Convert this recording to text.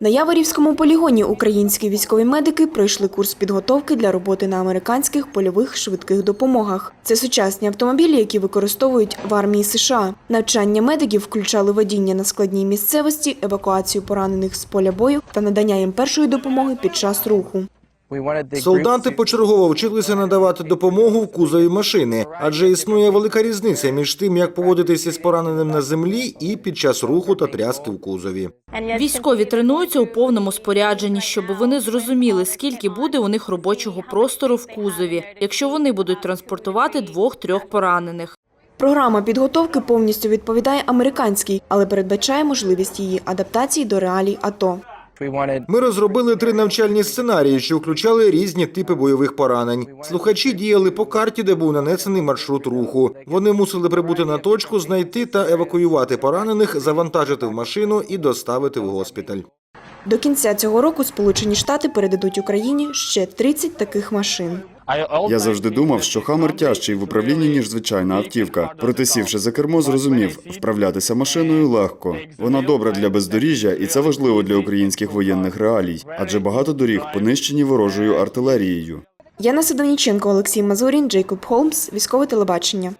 На Яворівському полігоні українські військові медики пройшли курс підготовки для роботи на американських польових швидких допомогах. Це сучасні автомобілі, які використовують в армії США. Навчання медиків включали водіння на складній місцевості, евакуацію поранених з поля бою та надання їм першої допомоги під час руху. Солдати почергово вчилися надавати допомогу в кузові машини, адже існує велика різниця між тим, як поводитися з пораненим на землі і під час руху та тряски в кузові. Військові тренуються у повному спорядженні, щоб вони зрозуміли, скільки буде у них робочого простору в кузові, якщо вони будуть транспортувати двох-трьох поранених. Програма підготовки повністю відповідає американській, але передбачає можливість її адаптації до реалій АТО. Ми розробили три навчальні сценарії, що включали різні типи бойових поранень. Слухачі діяли по карті, де був нанесений маршрут руху. Вони мусили прибути на точку, знайти та евакуювати поранених, завантажити в машину і доставити в госпіталь. До кінця цього року Сполучені Штати передадуть Україні ще 30 таких машин. Я завжди думав, що хамер тяжчий в управлінні, ніж звичайна автівка. Проте сівши за кермо, зрозумів, вправлятися машиною легко. Вона добра для бездоріжжя, і це важливо для українських воєнних реалій, адже багато доріг понищені ворожою артилерією. Яна Сидоніченко, Олексій Мазурін, Джейкоб Холмс, Військове телебачення.